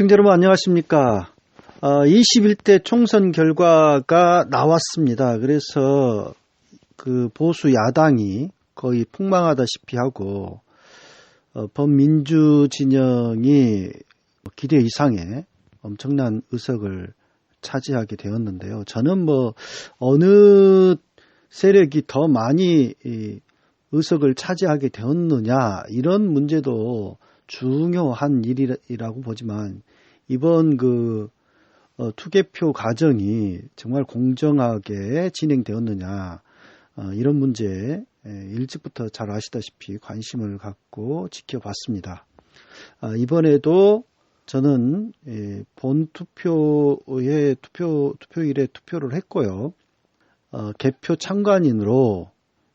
시청자 여러분 안녕하십니까. 어, 21대 총선 결과가 나왔습니다. 그래서 그 보수 야당이 거의 폭망하다시피 하고 어, 범민주 진영이 기대 이상의 엄청난 의석을 차지하게 되었는데요. 저는 뭐 어느 세력이 더 많이 의석을 차지하게 되었느냐 이런 문제도 중요한 일이라고 보지만 이번 그 어, 투개표 과정이 정말 공정하게 진행되었느냐 어, 이런 문제에 일찍부터 잘 아시다시피 관심을 갖고 지켜봤습니다. 아, 이번에도 저는 예, 본 투표에 투표 투표일에 투표를 했고요. 어, 개표 참관인으로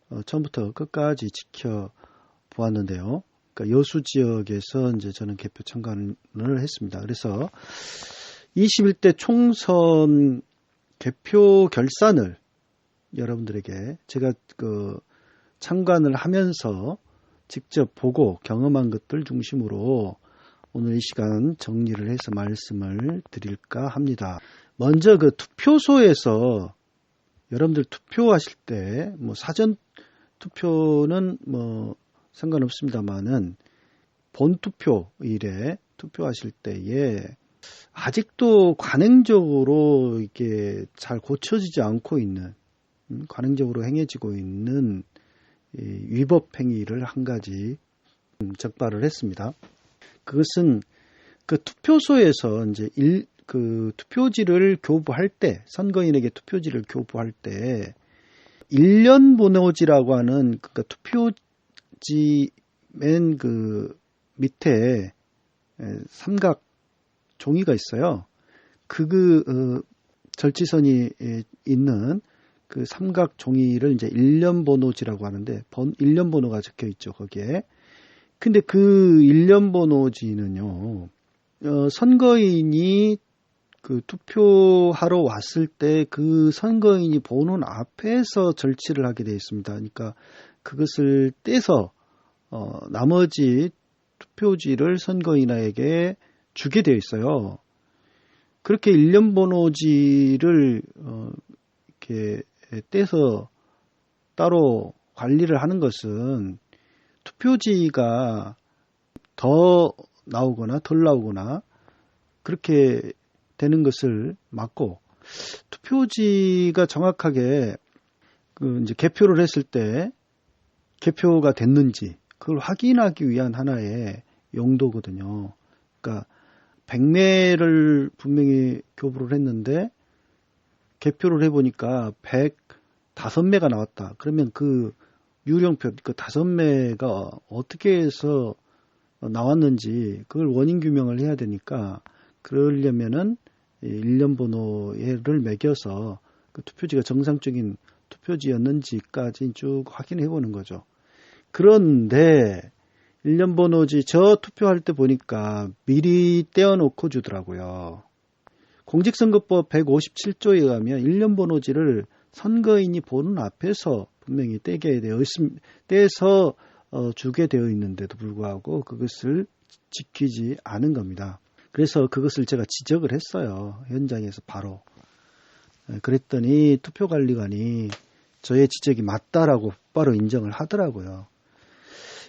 어, 처음부터 끝까지 지켜 보았는데요. 그러니까 여수 지역에서 이제 저는 개표 참관을 했습니다. 그래서 21대 총선 개표 결산을 여러분들에게 제가 그 참관을 하면서 직접 보고 경험한 것들 중심으로 오늘 이 시간 정리를 해서 말씀을 드릴까 합니다. 먼저 그 투표소에서 여러분들 투표하실 때 뭐 사전 투표는 뭐 상관없습니다만은 본투표 일에 투표하실 때에 아직도 관행적으로 이게 잘 고쳐지지 않고 있는 음, 관행적으로 행해지고 있는 위법 행위를 한 가지 적발을 했습니다. 그것은 그 투표소에서 이제 일, 그 투표지를 교부할 때 선거인에게 투표지를 교부할 때 1년 번호지라고 하는 그러니까 투표 지 맨 그 밑에 삼각 종이가 있어요. 그, 그 어, 절지선이 있는 그 삼각 종이를 이제 1년 번호지라고 하는데 번 1년 번호가 적혀 있죠, 거기에. 근데 그 1년 번호지는요. 어, 선거인이 그 투표하러 왔을 때 그 선거인이 보는 앞에서 절치를 하게 되어 있습니다. 그러니까 그것을 떼서 어, 나머지 투표지를 선거인에게 주게 되어 있어요. 그렇게 일련 번호지를 어, 이렇게 떼서 따로 관리를 하는 것은 투표지가 더 나오거나 덜 나오거나 그렇게 되는 것을 막고 투표지가 정확하게 그 이제 개표를 했을 때 개표가 됐는지 그걸 확인하기 위한 하나의 용도거든요. 그러니까 100매를 분명히 교부를 했는데 개표를 해보니까 105매가 나왔다. 그러면 그 유령표, 그 5매가 어떻게 해서 나왔는지 그걸 원인 규명을 해야 되니까 그러려면은 일련 번호를 매겨서 그 투표지가 정상적인 투표지였는지까지 쭉 확인해 보는 거죠. 그런데 일련 번호지 저 투표할 때 보니까 미리 떼어놓고 주더라고요. 공직선거법 157조에 의하면 일련 번호지를 선거인이 보는 앞에서 분명히 떼게 되어 있음, 떼서 어, 주게 되어 있는데도 불구하고 그것을 지키지 않은 겁니다. 그래서 그것을 제가 지적을 했어요. 현장에서 바로. 예, 그랬더니 투표관리관이 저의 지적이 맞다라고 바로 인정을 하더라고요.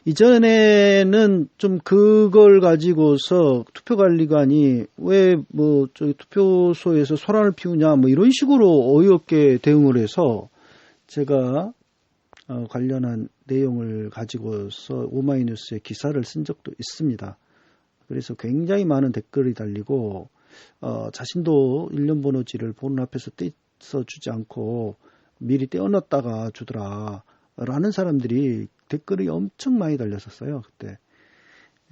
이전에는 좀 그걸 가지고서 투표관리관이 왜 뭐 저기 투표소에서 소란을 피우냐 뭐 이런 식으로 어이없게 대응을 해서 제가 어 관련한 내용을 가지고서 오마이뉴스에 기사를 쓴 적도 있습니다. 그래서 굉장히 많은 댓글이 달리고 어, 자신도 일련 번호지를 보는 앞에서 떼서 주지 않고 미리 떼어놨다가 주더라 라는 사람들이 댓글이 엄청 많이 달렸었어요 그때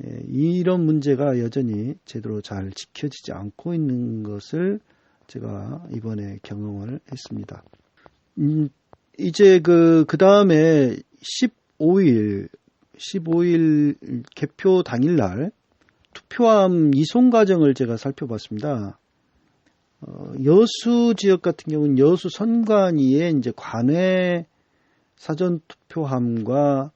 예, 이런 문제가 여전히 제대로 잘 지켜지지 않고 있는 것을 제가 이번에 경험을 했습니다. 음, 이제 그, 그 다음에 15일, 15일 개표 당일날 투표함 이송 과정을 제가 살펴봤습니다. 어, 여수 지역 같은 경우는 여수 선관위에 이제 관외 사전 투표함과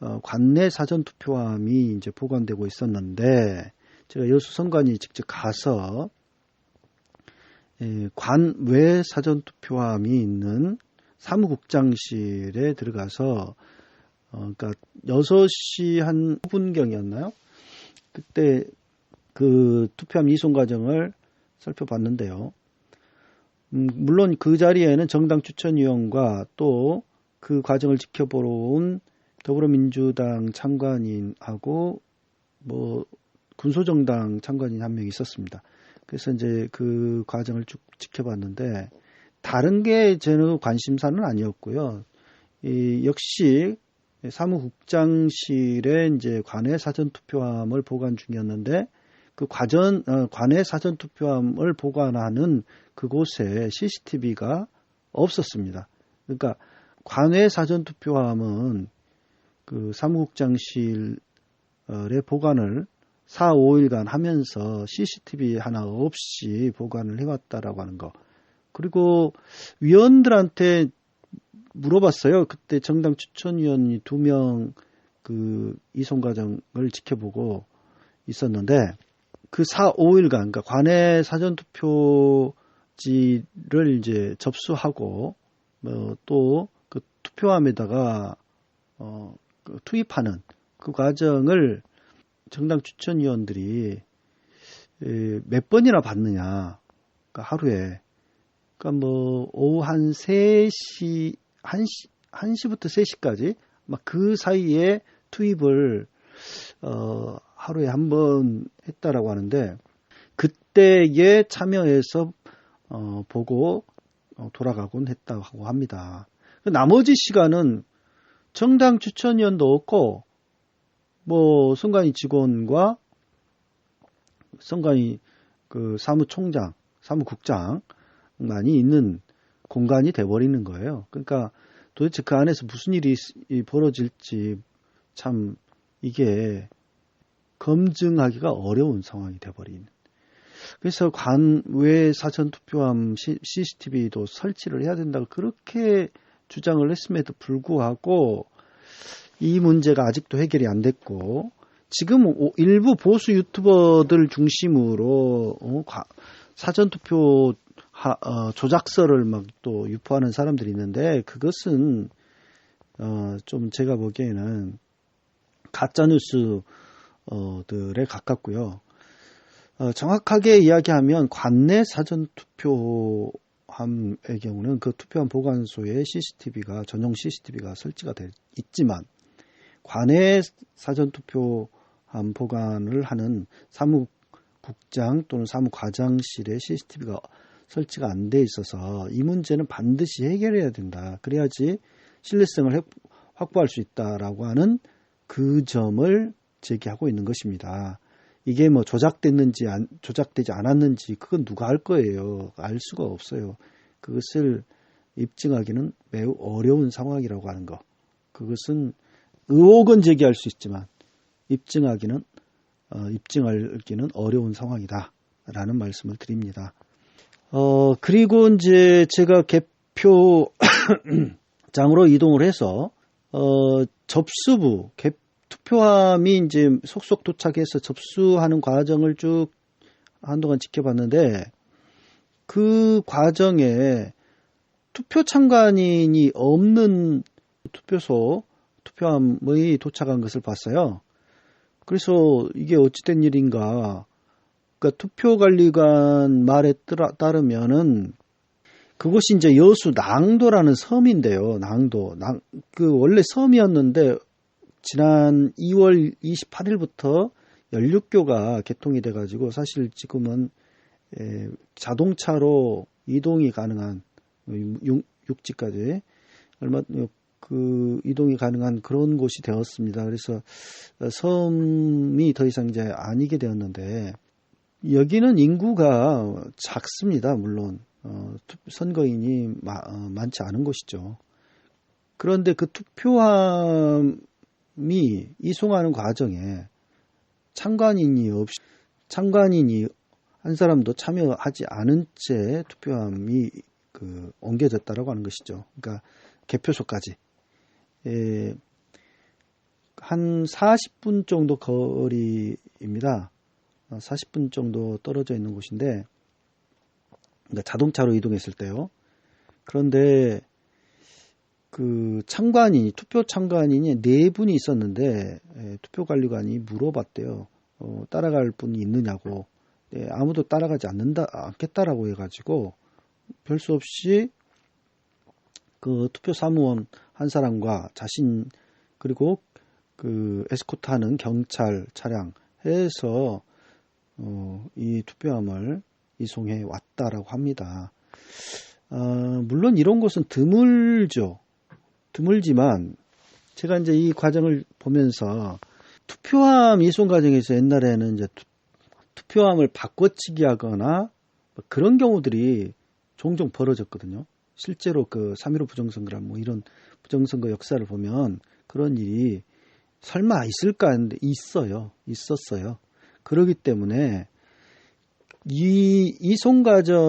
어, 관내 사전 투표함이 이제 보관되고 있었는데 제가 여수 선관위 직접 가서 예, 관외 사전 투표함이 있는 사무국장실에 들어가서 어, 그러니까 6시 한 5분경이었나요? 그때 그 투표함 이송 과정을 살펴봤는데요. 음, 물론 그 자리에는 정당 추천위원과 또 그 과정을 지켜보러 온 더불어민주당 참관인하고 뭐 군소정당 참관인 한 명 있었습니다. 그래서 이제 그 과정을 쭉 지켜봤는데 다른 게 저는 관심사는 아니었고요. 이 역시 사무국장실에 이제 관외 사전 투표함을 보관 중이었는데 그 과전 어, 관외 사전 투표함을 보관하는 그곳에 CCTV가 없었습니다. 그러니까 관외 사전 투표함은 그 사무국장실에 보관을 4, 5일간 하면서 CCTV 하나 없이 보관을 해왔다라고 하는 거. 그리고 위원들한테 물어봤어요. 그때 정당 추천위원이 두 명 그 이송 과정을 지켜보고 있었는데 그 4, 5일간 그러니까 관내 사전 투표지를 이제 접수하고 뭐또그 투표함에다가 어 그 투입하는 그 과정을 정당 추천위원들이 몇 번이나 받느냐. 그러니까 하루에. 그러니까 뭐 오후 한 3시, 1시, 1시부터 3시까지 막 그 사이에 투입을 어, 하루에 한 번 했다라고 하는데 그때에 참여해서 어, 보고 어, 돌아가곤 했다고 합니다. 그 나머지 시간은 정당 추천위원도 없고 뭐 선관위 직원과 선관위 그 사무총장, 사무국장만이 있는 공간이 돼버리는 거예요. 그러니까 도대체 그 안에서 무슨 일이 벌어질지 참 이게 검증하기가 어려운 상황이 돼버린. 그래서 관외 사전 투표함 CCTV도 설치를 해야 된다고 그렇게 주장을 했음에도 불구하고 이 문제가 아직도 해결이 안 됐고 지금 일부 보수 유튜버들 중심으로 어, 사전 투표 어, 조작서를 막 또 유포하는 사람들이 있는데 그것은 어, 좀 제가 보기에는 가짜 뉴스 들에 가깝고요. 어, 정확하게 이야기하면 관내 사전 투표함의 경우는 그 투표함 보관소에 CCTV가 전용 CCTV가 설치가 돼 있지만 관외 사전 투표함 보관을 하는 사무국장 또는 사무과장실에 CCTV가 설치가 안 돼 있어서 이 문제는 반드시 해결해야 된다. 그래야지 신뢰성을 확보할 수 있다라고 하는 그 점을 제기하고 있는 것입니다. 이게 뭐 조작됐는지 조작되지 않았는지 그건 누가 할 거예요. 알 수가 없어요. 그것을 입증하기는 매우 어려운 상황이라고 하는 거. 그것은 의혹은 제기할 수 있지만 입증하기는 어, 입증하기는 어려운 상황이다라는 말씀을 드립니다. 어, 그리고 이제 제가 개표장으로 이동을 해서 어, 접수부 개, 투표함이 이제 속속 도착해서 접수하는 과정을 쭉 한동안 지켜봤는데 그 과정에 투표 참관인이 없는 투표소 투표함의 도착한 것을 봤어요. 그래서 이게 어찌된 일인가. 그러니까 투표관리관 말에 따르면은 그곳이 이제 여수 낭도라는 섬인데요. 낭도. 낭, 그 원래 섬이었는데 지난 2월 28일부터 연륙교가 개통이 돼가지고 사실 지금은 에, 자동차로 이동이 가능한 육, 육지까지 얼마 그 이동이 가능한 그런 곳이 되었습니다. 그래서 섬이 더 이상 이제 아니게 되었는데 여기는 인구가 작습니다. 물론 어, 선거인이 마, 어, 많지 않은 곳이죠. 그런데 그 투표함 이 이송하는 과정에 참관인이 없이 참관인이 한 사람도 참여하지 않은 채 투표함이 그 옮겨졌다라고 하는 것이죠. 그러니까 개표소까지 예, 한 40분 정도 거리입니다. 40분 정도 떨어져 있는 곳인데 그러니까 자동차로 이동했을 때요. 그런데 그 참관인이 투표 참관인이 네 분이 있었는데 예, 투표 관리관이 물어봤대요. 어, 따라갈 분이 있느냐고. 예, 아무도 따라가지 않는다 않겠다라고 해가지고 별 수 없이 그 투표 사무원 한 사람과 자신 그리고 그 에스코트하는 경찰 차량 해서 어, 이 투표함을 이송해 왔다라고 합니다. 어, 물론 이런 것은 드물죠. 드물지만 제가 이제 이 과정을 보면서 투표함 이송 과정에서 옛날에는 이제 투, 표함을 바꿔치기 하거나 뭐 그런 경우들이 종종 벌어졌거든요. 실제로 그 3.15 부정선거란 뭐 이런 부정선거 역사를 보면 그런 일이 설마 있을까 했는데 있어요. 있었어요. 그러기 때문에 이 이송 과정에서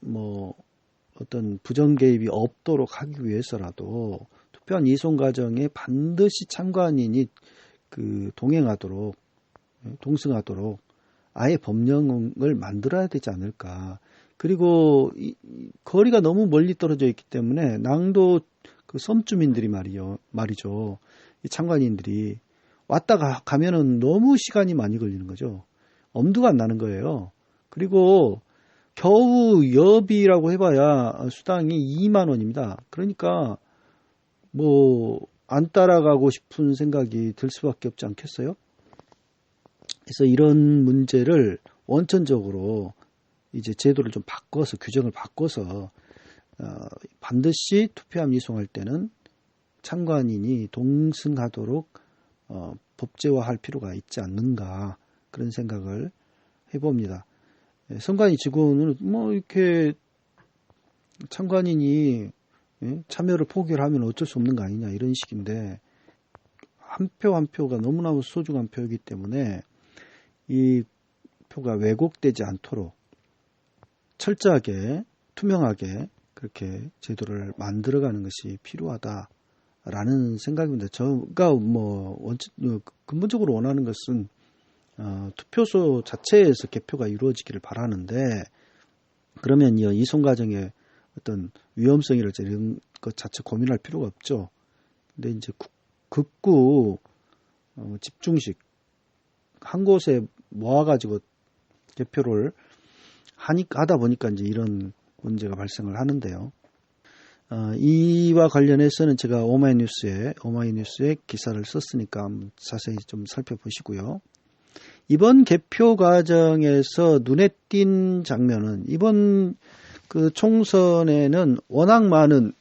뭐 어떤 부정 개입이 없도록 하기 위해서라도 투표한 이송 과정에 반드시 참관인이 그 동행하도록 동승하도록 아예 법령을 만들어야 되지 않을까. 그리고 이, 거리가 너무 멀리 떨어져 있기 때문에 낭도 그 섬주민들이 말이요 말이죠. 이 참관인들이 왔다 가 가면은 너무 시간이 많이 걸리는 거죠. 엄두가 안 나는 거예요. 그리고 겨우 여비라고 해봐야 수당이 2만 원입니다. 그러니까 뭐 안 따라가고 싶은 생각이 들 수밖에 없지 않겠어요? 그래서 이런 문제를 원천적으로 이제 제도를 좀 바꿔서 규정을 바꿔서 어, 반드시 투표함 이송할 때는 참관인이 동승하도록 어, 법제화할 필요가 있지 않는가 그런 생각을 해봅니다. 예, 선관위 직원은 뭐 이렇게 참관인이 예, 참여를 포기를 하면 어쩔 수 없는 거 아니냐 이런 식인데 한 표한 한 표가 너무나 소중한 표이기 때문에 이 표가 왜곡되지 않도록 철저하게 투명하게 그렇게 제도를 만들어가는 것이 필요하다 라는 생각입니다. 저가 뭐 원칙 어, 근본적으로 원하는 것은 어, 투표소 자체에서 개표가 이루어지기를 바라는데 그러면 이 이송 과정에 어떤 위험성이랄지 이런 것 자체 고민할 필요가 없죠. 근데 이제 극구 어, 집중식 한 곳에 모아가지고 개표를 하니 하다 보니까 이제 이런 문제가 발생을 하는데요. 어, 이와 관련해서는 제가 오마이뉴스에 오마이뉴스에 기사를 썼으니까 자세히 좀 살펴보시고요. 이번 개표 과정에서 눈에 띈 장면은 이번 그 총선에는 워낙 많은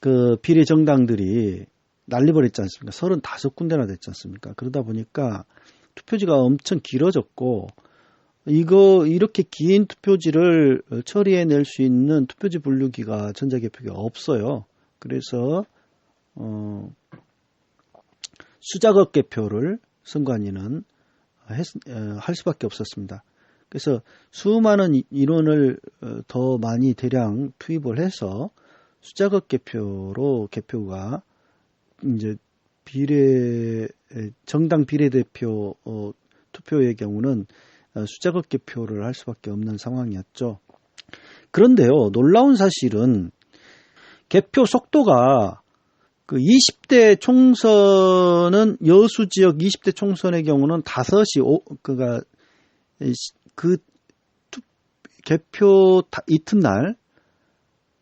그 비례 정당들이 난리버렸지 않습니까? 35군데나 됐지 않습니까? 그러다 보니까 투표지가 엄청 길어졌고 이거 이렇게 긴 투표지를 처리해낼 수 있는 투표지 분류기가 전자개표기가 없어요. 그래서 어, 수작업 개표를 선관위는 했, 어, 할 수밖에 없었습니다. 그래서 수많은 인원을 어, 더 많이 대량 투입을 해서 수작업 개표로 개표가 이제 비례 정당 비례대표 어, 투표의 경우는 어, 수작업 개표를 할 수밖에 없는 상황이었죠. 그런데요, 놀라운 사실은 개표 속도가 그 20대 총선은 여수 지역 20대 총선의 경우는 5시 오, 그가 그 투, 개표 이튿날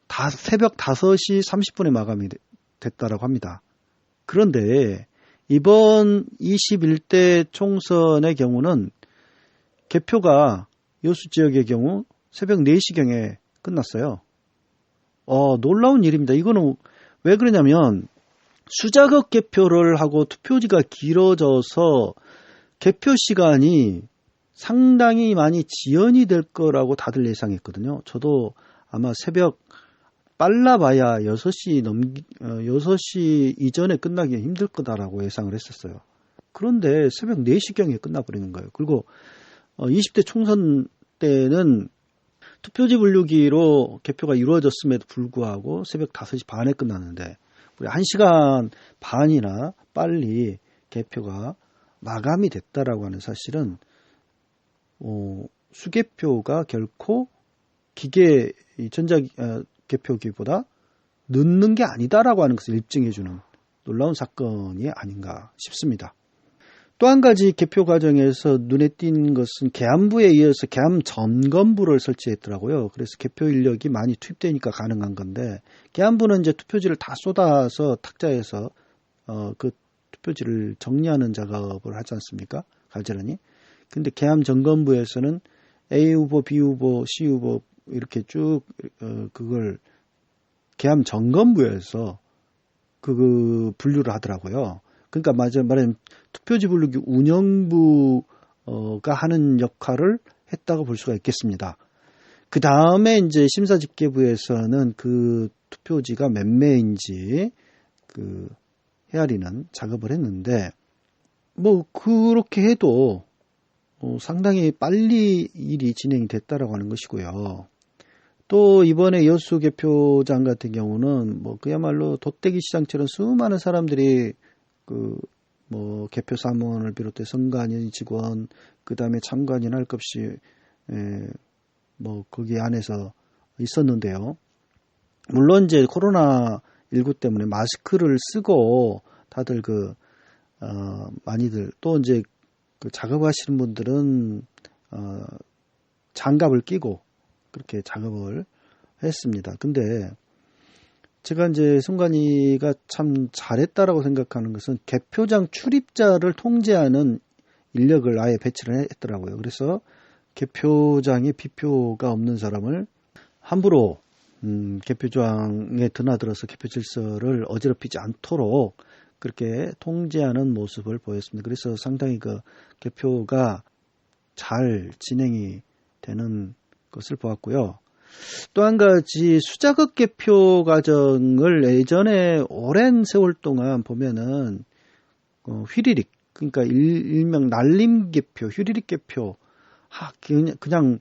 다 새벽 5시 30분에 마감이 됐다라고 합니다. 그런데 이번 21대 총선의 경우는 개표가 여수 지역의 경우 새벽 4시경에 끝났어요. 어, 놀라운 일입니다. 이거는 왜 그러냐면 수작업 개표를 하고 투표지가 길어져서 개표 시간이 상당히 많이 지연이 될 거라고 다들 예상했거든요. 저도 아마 새벽 빨라봐야 6시 넘기, 6시 어, 이전에 끝나기 힘들 거다라고 예상을 했었어요. 그런데 새벽 4시경에 끝나버리는 거예요. 그리고 20대 어, 총선 때는 투표지 분류기로 개표가 이루어졌음에도 불구하고 새벽 5시 반에 끝났는데 우리 1시간 반이나 빨리 개표가 마감이 됐다라고 하는 사실은 어, 수개표가 결코 기계 전자 어, 개표기보다 늦는 게 아니다라고 하는 것을 입증해 주는 놀라운 사건이 아닌가 싶습니다. 또 한 가지 개표 과정에서 눈에 띈 것은 개안부에 이어서 개암 점검부를 설치했더라고요. 그래서 개표 인력이 많이 투입되니까 가능한 건데 개안부는 이제 투표지를 다 쏟아서 탁자에서 어, 그 투표지를 정리하는 작업을 하지 않습니까? 가지런히. 근데 개암 점검부에서는 A 후보, B 후보, C 후보 이렇게 쭉 어, 그걸 개암 점검부에서 그, 그 분류를 하더라고요. 그러니까 말하면 투표지 분류기 운영부가 하는 역할을 했다고 볼 수가 있겠습니다. 그 다음에 이제 심사집계부에서는 그 투표지가 몇 매인지 그 헤아리는 작업을 했는데 뭐 그렇게 해도 어 상당히 빨리 일이 진행이 됐다라고 하는 것이고요. 또 이번에 여수 개표장 같은 경우는 뭐 그야말로 돗대기 시장처럼 수많은 사람들이 그 뭐 개표 사무원을 비롯해 선관위 직원 그다음에 참관인 할것 없이 에, 뭐 거기 안에서 있었는데요. 물론 이제 코로나 19 때문에 마스크를 쓰고 다들 그 어, 많이들 또 이제 그 작업하시는 분들은 어, 장갑을 끼고 그렇게 작업을 했습니다. 근데 제가 이제 송관이가 참 잘했다라고 생각하는 것은 개표장 출입자를 통제하는 인력을 아예 배치를 했더라고요. 그래서 개표장에 비표가 없는 사람을 함부로 음, 개표장에 드나들어서 개표 질서를 어지럽히지 않도록 그렇게 통제하는 모습을 보였습니다. 그래서 상당히 그 개표가 잘 진행이 되는 것을 보았고요. 또 한 가지 수자극 개표 과정을 예전에 오랜 세월 동안 보면은 어, 휘리릭 그러니까 일, 명 날림 개표, 휘리릭 개표 하, 그냥, 그냥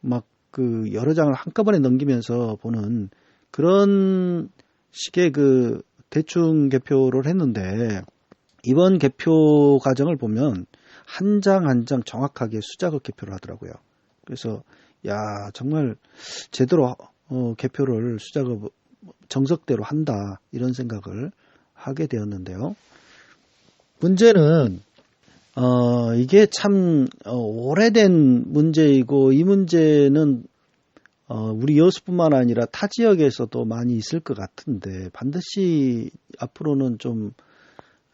막 그 여러 장을 한꺼번에 넘기면서 보는 그런 식의 그 대충 개표를 했는데 이번 개표 과정을 보면 한 장 한장 정확하게 수작업 개표를 하더라고요. 그래서 야 정말 제대로 어, 개표를 수작업 정석대로 한다 이런 생각을 하게 되었는데요. 문제는 어, 이게 참 어, 오래된 문제이고 이 문제는 어, 우리 여수뿐만 아니라 타 지역에서도 많이 있을 것 같은데 반드시 앞으로는 좀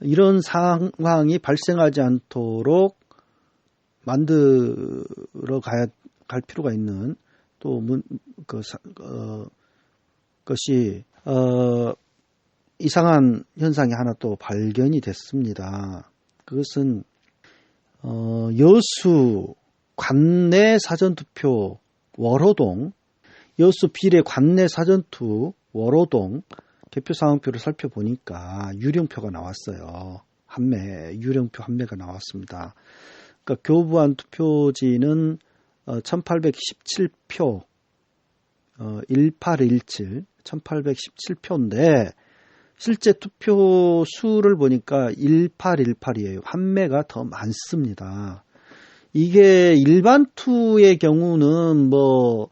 이런 상황이 발생하지 않도록 만들어 가야 갈 필요가 있는 또 문, 그, 어, 것이 어, 이상한 현상이 하나 또 발견이 됐습니다. 그것은 어, 여수 관내 사전투표 월호동 여수 비례 관내 사전투 월호동 개표 상황표를 살펴보니까 유령표가 나왔어요. 한매 유령표 한매가 나왔습니다. 그러니까 교부안 투표지는 1817표 어, 1817 1817표인데 실제 투표 수를 보니까 1818이에요. 한매가 더 많습니다. 이게 일반 투의 경우는 뭐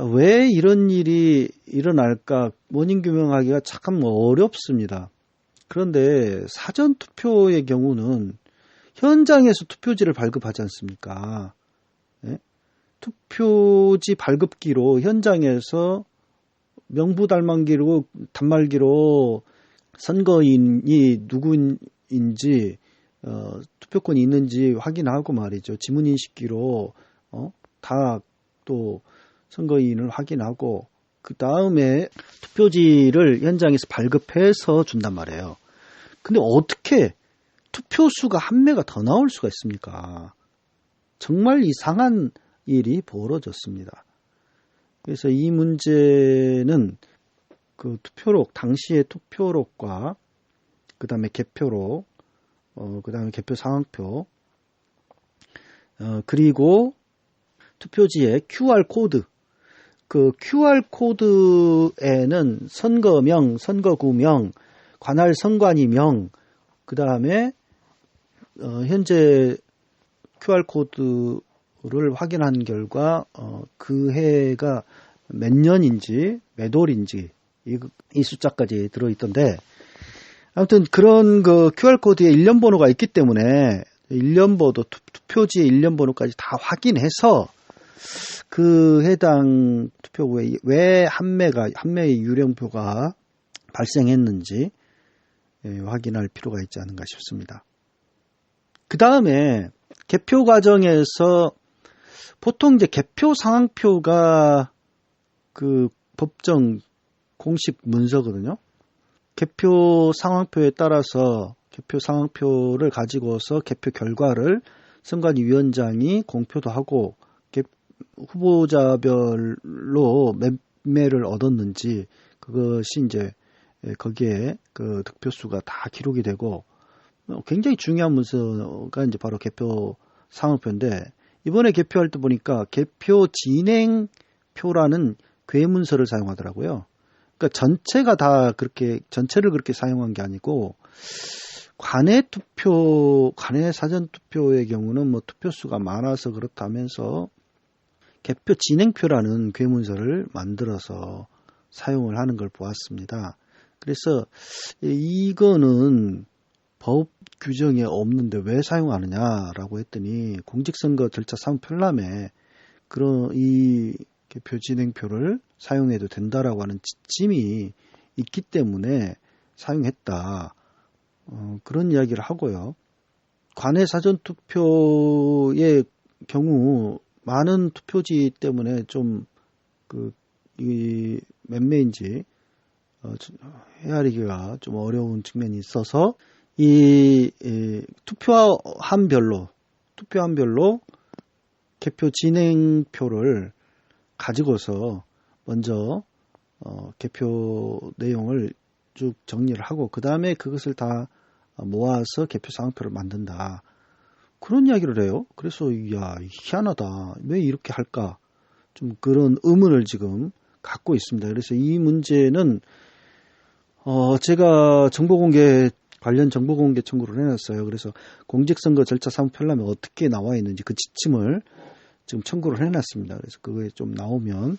왜 이런 일이 일어날까 원인 규명하기가 참 어렵습니다. 그런데 사전 투표의 경우는 현장에서 투표지를 발급하지 않습니까? 네? 투표지 발급기로 현장에서 명부 달망기로 단말기로 선거인이 누구인지 어, 투표권이 있는지 확인하고 말이죠. 지문 인식기로 어, 다 또 선거인을 확인하고 그 다음에 투표지를 현장에서 발급해서 준단 말이에요. 근데 어떻게 투표수가 한 매가 더 나올 수가 있습니까? 정말 이상한 일이 벌어졌습니다. 그래서 이 문제는 그 투표록, 당시의 투표록과 그 다음에 개표록, 어, 그 다음에 개표 상황표, 어, 그리고 투표지의 QR코드, 그 QR코드에는 선거명, 선거구명, 관할 선관위명, 그 다음에 어, 현재 QR 코드 를 확인한 결과 어, 그 해가 몇 년인지 몇 월인지 이, 이 숫자까지 들어있던데 아무튼 그런 그 QR 코드에 일련 번호가 있기 때문에 일련 번호 투표지의 일련 번호까지 다 확인해서 그 해당 투표구에 왜 한매가 한매의 유령표가 발생했는지 예, 확인할 필요가 있지 않은가 싶습니다. 그 다음에 개표 과정에서 보통 이제 개표 상황표가 그 법정 공식 문서거든요. 개표 상황표에 따라서 개표 상황표를 가지고서 개표 결과를 선관위원장이 공표도 하고 후보자별로 몇 매를 얻었는지 그것이 이제 거기에 그 득표수가 다 기록이 되고 굉장히 중요한 문서가 이제 바로 개표 상황표인데 이번에 개표할 때 보니까 개표 진행표라는 괴문서를 사용하더라고요. 그러니까 전체가 다 그렇게 전체를 그렇게 사용한 게 아니고 관외 투표, 관외 사전 투표의 경우는 뭐 투표수가 많아서 그렇다면서 개표 진행표라는 괴문서를 만들어서 사용을 하는 걸 보았습니다. 그래서 이거는 법 규정에 없는데 왜 사용하느냐라고 했더니 공직선거 절차 사무 편람에 그런 이 개표 진행표를 사용해도 된다라고 하는 지침이 있기 때문에 사용했다. 어, 그런 이야기를 하고요. 관외 사전 투표의 경우 많은 투표지 때문에 좀그이몇 매인지 어, 헤아리기가 좀 어려운 측면이 있어서 이, 이 투표함별로 투표함별로 개표 진행표를 가지고서 먼저 어, 개표 내용을 쭉 정리를 하고 그 다음에 그것을 다 모아서 개표 상표를 만든다. 그런 이야기를 해요. 그래서 야 희한하다. 왜 이렇게 할까? 좀 그런 의문을 지금 갖고 있습니다. 그래서 이 문제는 어 제가 정보공개 관련 정보 공개 청구를 해놨어요. 그래서 공직선거 절차 사무 편람에 어떻게 나와 있는지 그 지침을 지금 청구를 해놨습니다. 그래서 그거에 좀 나오면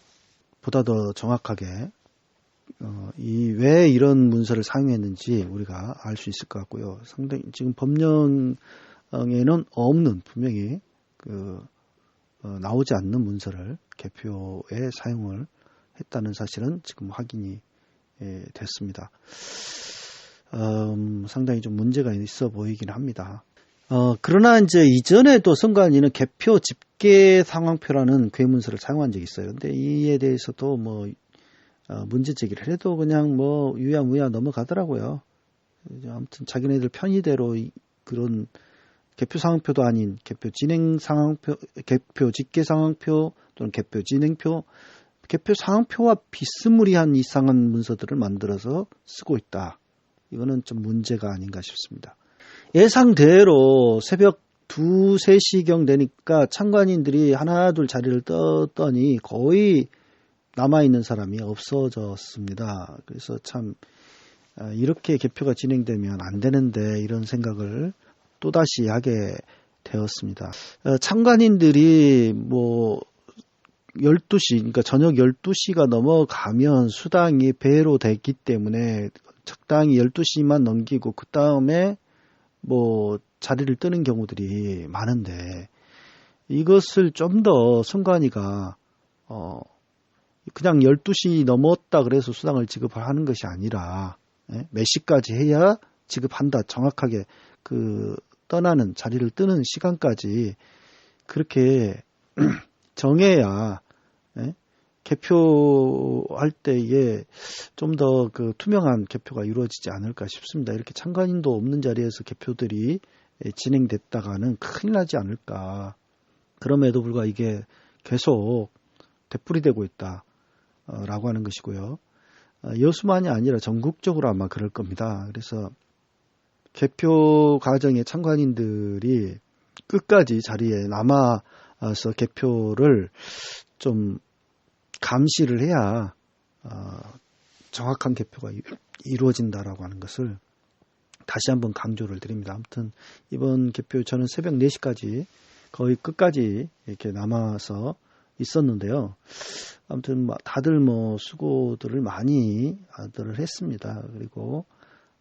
보다 더 정확하게 어, 이 왜 이런 문서를 사용했는지 우리가 알 수 있을 것 같고요. 상당히 지금 법령에는 없는 분명히 그 어, 나오지 않는 문서를 개표에 사용을 했다는 사실은 지금 확인이 예, 됐습니다. 음, 상당히 좀 문제가 있어 보이긴 합니다. 어, 그러나 이제 이전에도 선관위는 개표 집계 상황표라는 괴문서를 사용한 적이 있어요. 근데 이에 대해서도 뭐 어, 문제 제기를 해도 그냥 뭐 유야무야 넘어가더라고요. 아무튼 자기네들 편의대로 그런 개표 상황표도 아닌 개표 진행 상황표, 개표 집계 상황표 또는 개표 진행표, 개표 상황표와 비스무리한 이상한 문서들을 만들어서 쓰고 있다. 이거는 좀 문제가 아닌가 싶습니다. 예상대로 새벽 2, 3시경 되니까 참관인들이 하나 둘 자리를 떴더니 거의 남아있는 사람이 없어졌습니다. 그래서 참 아, 이렇게 개표가 진행되면 안 되는데 이런 생각을 또다시 하게 되었습니다. 어, 참관인들이 뭐 12시, 그러니까 저녁 12시가 넘어가면 수당이 배로 됐기 때문에 적당히 12시만 넘기고 그 다음에 뭐 자리를 뜨는 경우들이 많은데 이것을 좀 더 선관위가 어 그냥 12시 넘었다 그래서 수당을 지급하는 것이 아니라 예? 몇 시까지 해야 지급한다 정확하게 그 떠나는 자리를 뜨는 시간까지 그렇게 정해야 예? 개표할 때에 좀 더 그 투명한 개표가 이루어지지 않을까 싶습니다. 이렇게 참관인도 없는 자리에서 개표들이 진행됐다가는 큰일 나지 않을까. 그럼에도 불구하고 이게 계속 되풀이 되고 있다. 어, 라고 하는 것이고요. 어, 여수만이 아니라 전국적으로 아마 그럴 겁니다. 그래서 개표 과정의 참관인들이 끝까지 자리에 남아서 개표를 좀 감시를 해야 어, 정확한 개표가 이루어진다라고 하는 것을 다시 한번 강조를 드립니다. 아무튼 이번 개표 저는 새벽 4시까지 거의 끝까지 이렇게 남아서 있었는데요. 아무튼 뭐 다들 뭐 수고들을 많이 다들 했습니다. 그리고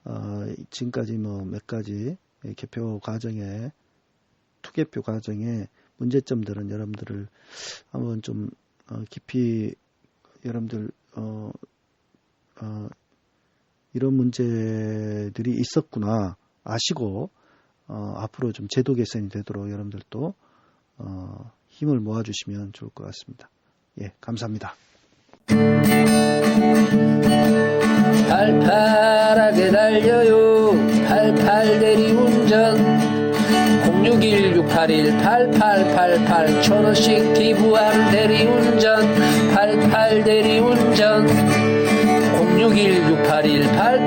어, 지금까지 뭐 몇 가지 개표 과정에 투개표 과정에 문제점들은 여러분들을 한번 좀 어, 깊이 여러분들 어, 어, 이런 문제들이 있었구나 아시고 어, 앞으로 좀 제도 개선이 되도록 여러분들도 어, 힘을 모아주시면 좋을 것 같습니다. 예, 감사합니다. 팔팔하게 달려요 88 대리운전 061-681-8888 천원씩 기부하는 대리운전 88 대리운전 061-681-8888